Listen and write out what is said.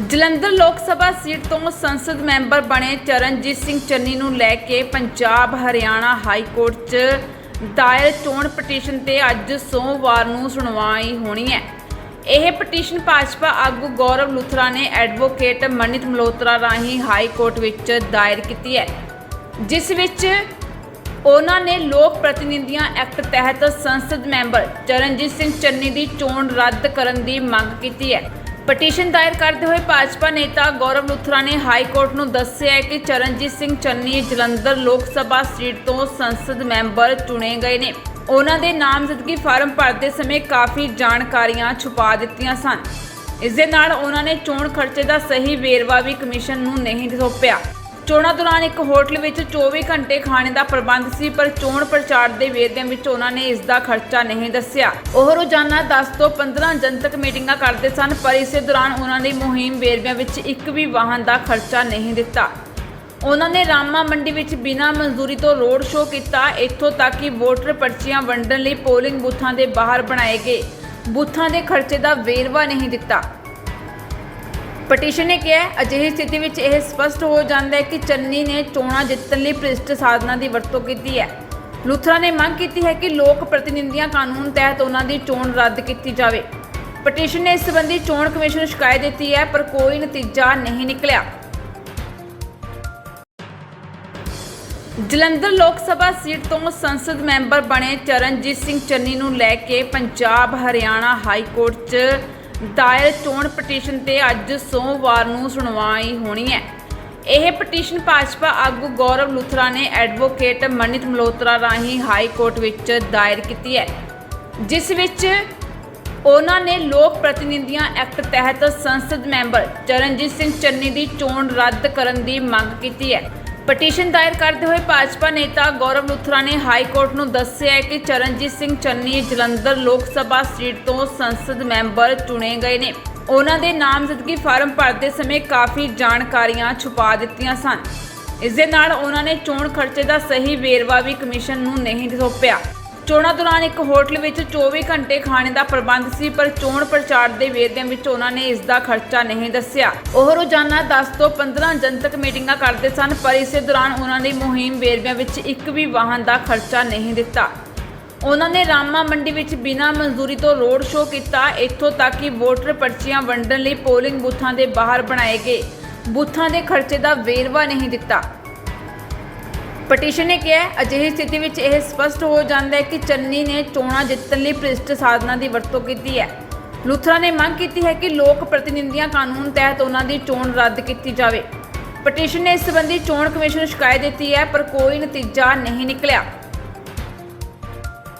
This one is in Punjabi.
ਜਲੰਧਰ ਲੋਕ ਸਭਾ ਸੀਟ ਤੋਂ ਸੰਸਦ ਮੈਂਬਰ ਬਣੇ ਚਰਨਜੀਤ ਸਿੰਘ ਚੰਨੀ ਨੂੰ ਲੈ ਕੇ ਪੰਜਾਬ ਹਰਿਆਣਾ ਹਾਈ ਕੋਰਟ 'ਚ ਦਾਇਰ ਚੋਣ ਪਟੀਸ਼ਨ ਤੇ ਅੱਜ ਸੋਮਵਾਰ ਨੂੰ ਸੁਣਵਾਈ ਹੋਣੀ ਹੈ। ਇਹ ਪਟੀਸ਼ਨ ਭਾਜਪਾ ਆਗੂ ਗੌਰਵ ਲੁਥਰਾ ਨੇ ਐਡਵੋਕੇਟ ਮਨਿਤ ਮਲਹੋਤਰਾ ਰਾਹੀਂ ਹਾਈ ਕੋਰਟ ਵਿੱਚ ਦਾਇਰ ਕੀਤੀ ਹੈ। ਜਿਸ ਵਿੱਚ ਉਹਨਾਂ ਨੇ ਲੋਕ ਪ੍ਰਤੀਨਿਧੀਆਂ ਐਕਟ ਤਹਿਤ ਸੰਸਦ ਮੈਂਬਰ ਚਰਨਜੀਤ ਸਿੰਘ ਚੰਨੀ ਦੀ ਚੋਣ ਰੱਦ ਕਰਨ ਦੀ ਮੰਗ ਕੀਤੀ ਹੈ। ਪਟੀਸ਼ਨ ਦਾਇਰ ਕਰਦੇ ਹੋਏ ਭਾਜਪਾ ਨੇਤਾ ਗੌਰਵ ਲੁਥਰਾ ਨੇ ਹਾਈ ਕੋਰਟ ਨੂੰ ਦੱਸਿਆ ਹੈ ਕਿ ਚਰਨਜੀਤ ਸਿੰਘ ਚੰਨੀ ਜਲੰਧਰ ਲੋਕ ਸਭਾ ਸੀਟ ਤੋਂ ਸੰਸਦ ਮੈਂਬਰ ਚੁਣੇ ਗਏ ਨੇ। ਉਹਨਾਂ ਦੇ ਨਾਮਜ਼ਦਗੀ ਫਾਰਮ ਭਰਦੇ ਸਮੇਂ ਕਾਫੀ ਜਾਣਕਾਰੀਆਂ ਛੁਪਾ ਦਿੱਤੀਆਂ ਸਨ। ਇਸ ਦੇ ਨਾਲ ਉਹਨਾਂ ਨੇ ਚੋਣ ਖਰਚੇ ਦਾ ਸਹੀ ਵੇਰਵਾ ਵੀ ਕਮਿਸ਼ਨ ਨੂੰ ਨਹੀਂ ਸੌਂਪਿਆ। ਚੋਣਾਂ ਦੌਰਾਨ ਇੱਕ ਹੋਟਲ ਵਿੱਚ 24 ਘੰਟੇ ਖਾਣੇ ਦਾ ਪ੍ਰਬੰਧ ਸੀ, ਪਰ ਚੋਣ ਪ੍ਰਚਾਰ ਦੇ ਵੇਰਵਿਆਂ ਵਿੱਚ ਉਹਨਾਂ ਨੇ ਇਸ ਦਾ ਖਰਚਾ ਨਹੀਂ ਦੱਸਿਆ। ਉਹ ਰੋਜ਼ਾਨਾ 10 ਤੋਂ 15 ਜਨਤਕ ਮੀਟਿੰਗਾਂ ਕਰਦੇ ਸਨ, ਪਰ ਇਸੇ ਦੌਰਾਨ ਉਹਨਾਂ ਦੀ ਮੁਹਿੰਮ ਵੇਰਵਿਆਂ ਵਿੱਚ ਇੱਕ ਵੀ ਵਾਹਨ ਦਾ ਖਰਚਾ ਨਹੀਂ ਦਿੱਤਾ। ਉਹਨਾਂ ਨੇ ਰਾਮਾ ਮੰਡੀ ਵਿੱਚ ਬਿਨਾਂ ਮਨਜ਼ੂਰੀ ਤੋਂ ਰੋਡ ਸ਼ੋਅ ਕੀਤਾ। ਇੱਥੋਂ ਤੱਕ ਕਿ ਵੋਟਰ ਪਰਚੀਆਂ ਵੰਡਣ ਲਈ ਪੋਲਿੰਗ ਬੂਥਾਂ ਦੇ ਬਾਹਰ ਬਣਾਏ ਗਏ। ਬੂਥਾਂ ਦੇ ਖਰਚੇ ਦਾ ਵੇਰਵਾ ਨਹੀਂ ਦਿੱਤਾ। ਪਟੀਸ਼ਨ ਨੇ ਕਿਹਾ ਅਜਿਹੀ ਸਥਿਤੀ ਵਿੱਚ ਇਹ ਸਪਸ਼ਟ ਹੋ ਜਾਂਦਾ ਹੈ ਕਿ ਚੰਨੀ ਨੇ ਚੋਣਾਂ ਜਿੱਤਣ ਲਈ ਭ੍ਰਿਸ਼ਟ ਸਾਧਨਾਂ ਦੀ ਵਰਤੋਂ ਕੀਤੀ ਹੈ। ਲੁਥਰਾ ਨੇ ਮੰਗ ਕੀਤੀ ਹੈ ਕਿ ਲੋਕ ਪ੍ਰਤੀਨਿਧੀਆਂ ਕਾਨੂੰਨ ਤਹਿਤ ਉਹਨਾਂ ਦੀ ਚੋਣ ਰੱਦ ਕੀਤੀ ਜਾਵੇ। ਪਟੀਸ਼ਨ ਨੇ ਇਸ ਸੰਬੰਧੀ ਚੋਣ ਕਮਿਸ਼ਨ ਨੂੰ ਸ਼ਿਕਾਇਤ ਦਿੱਤੀ ਹੈ, ਪਰ ਕੋਈ ਨਤੀਜਾ ਨਹੀਂ ਨਿਕਲਿਆ। ਜਲੰਧਰ ਲੋਕ ਸਭਾ ਸੀਟ ਤੋਂ ਸੰਸਦ ਮੈਂਬਰ ਬਣੇ ਚਰਨਜੀਤ ਸਿੰਘ ਚੰਨੀ ਨੂੰ ਲੈ ਕੇ ਪੰਜਾਬ ਹਰਿਆਣਾ ਹਾਈ ਕੋਰਟ 'ਚ ਦਾਇਰ ਚੋਣ ਪਟੀਸ਼ਨ ਤੇ ਅੱਜ ਸੋਮਵਾਰ ਨੂੰ ਸੁਣਵਾਈ ਹੋਣੀ ਹੈ। ਇਹ ਪਟੀਸ਼ਨ ਭਾਜਪਾ ਆਗੂ ਗੌਰਵ ਲੁਥਰਾ ਨੇ ਐਡਵੋਕੇਟ ਮਨਿਤ ਮਲਹੋਤਰਾ ਰਾਹੀਂ ਹਾਈ ਕੋਰਟ ਵਿੱਚ ਦਾਇਰ ਕੀਤੀ ਹੈ। ਜਿਸ ਵਿੱਚ ਉਹਨਾਂ ਨੇ ਲੋਕ ਪ੍ਰਤੀਨਿਧੀਆਂ ਐਕਟ ਤਹਿਤ ਸੰਸਦ ਮੈਂਬਰ ਚਰਨਜੀਤ ਸਿੰਘ ਚੰਨੀ ਦੀ ਚੋਣ ਰੱਦ ਕਰਨ ਦੀ ਮੰਗ ਕੀਤੀ ਹੈ। ਪਟੀਸ਼ਨ ਦਾਇਰ ਕਰਦੇ ਹੋਏ ਭਾਜਪਾ ਨੇਤਾ ਗੌਰਵ ਲੁਥਰਾ ਨੇ ਹਾਈ ਕੋਰਟ ਨੂੰ ਦੱਸਿਆ ਹੈ ਕਿ ਚਰਨਜੀਤ ਸਿੰਘ ਚੰਨੀ ਜਲੰਧਰ ਲੋਕ ਸਭਾ ਸੀਟ ਤੋਂ ਸੰਸਦ ਮੈਂਬਰ ਚੁਣੇ ਗਏ ਨੇ। ਉਹਨਾਂ ਦੇ ਨਾਮਜ਼ਦਗੀ ਫਾਰਮ ਭਰਦੇ ਸਮੇਂ ਕਾਫੀ ਜਾਣਕਾਰੀਆਂ ਛੁਪਾ ਦਿੱਤੀਆਂ ਸਨ। ਇਸ ਦੇ ਨਾਲ ਉਹਨਾਂ ਨੇ ਚੋਣ ਖਰਚੇ ਦਾ ਸਹੀ ਵੇਰਵਾ ਵੀ ਕਮਿਸ਼ਨ ਨੂੰ ਨਹੀਂ ਸੌਂਪਿਆ। ਚੋਣਾਂ ਦੌਰਾਨ ਇੱਕ ਹੋਟਲ ਵਿੱਚ 24 ਘੰਟੇ ਖਾਣੇ ਦਾ ਪ੍ਰਬੰਧ ਸੀ, ਪਰ ਚੋਣ ਪ੍ਰਚਾਰ ਦੇ ਵੇਰਵਿਆਂ ਵਿੱਚ ਉਹਨਾਂ ਨੇ ਇਸ ਦਾ ਖਰਚਾ ਨਹੀਂ ਦੱਸਿਆ। ਉਹ ਰੋਜ਼ਾਨਾ 10 ਤੋਂ 15 ਜਨਤਕ ਮੀਟਿੰਗਾਂ ਕਰਦੇ ਸਨ, ਪਰ ਇਸੇ ਦੌਰਾਨ ਉਹਨਾਂ ਦੀ ਮੁਹਿੰਮ ਵੇਰਵਿਆਂ ਵਿੱਚ ਇੱਕ ਵੀ ਵਾਹਨ ਦਾ ਖਰਚਾ ਨਹੀਂ ਦਿੱਤਾ। ਉਹਨਾਂ ਨੇ ਰਾਮਾ ਮੰਡੀ ਵਿੱਚ ਬਿਨਾਂ ਮਨਜ਼ੂਰੀ ਤੋਂ ਰੋਡ ਸ਼ੋਅ ਕੀਤਾ। ਇੱਥੋਂ ਤੱਕ ਕਿ ਵੋਟਰ ਪਰਚੀਆਂ ਵੰਡਣ ਲਈ ਪੋਲਿੰਗ ਬੂਥਾਂ ਦੇ ਬਾਹਰ ਬਣਾਏ ਗਏ। ਬੂਥਾਂ ਦੇ ਖਰਚੇ ਦਾ ਵੇਰਵਾ ਨਹੀਂ ਦਿੱਤਾ। ਪਟੀਸ਼ਨ ਨੇ ਕਿਹਾ ਅਜਿਹੀ ਸਥਿਤੀ ਵਿੱਚ ਇਹ ਸਪਸ਼ਟ ਹੋ ਜਾਂਦਾ ਹੈ ਕਿ ਚੰਨੀ ਨੇ ਚੋਣਾਂ ਜਿੱਤਣ ਲਈ ਭ੍ਰਿਸ਼ਟ ਸਾਧਨਾਂ ਦੀ ਵਰਤੋਂ ਕੀਤੀ ਹੈ। ਲੁਥਰਾ ਨੇ ਮੰਗ ਕੀਤੀ ਹੈ ਕਿ ਲੋਕ ਪ੍ਰਤੀਨਿਧੀਆਂ ਕਾਨੂੰਨ ਤਹਿਤ ਉਹਨਾਂ ਦੀ ਚੋਣ ਰੱਦ ਕੀਤੀ ਜਾਵੇ। ਪਟੀਸ਼ਨ ਨੇ ਇਸ ਸੰਬੰਧੀ ਚੋਣ ਕਮਿਸ਼ਨ ਨੂੰ ਸ਼ਿਕਾਇਤ ਦਿੱਤੀ ਹੈ, ਪਰ ਕੋਈ ਨਤੀਜਾ ਨਹੀਂ ਨਿਕਲਿਆ।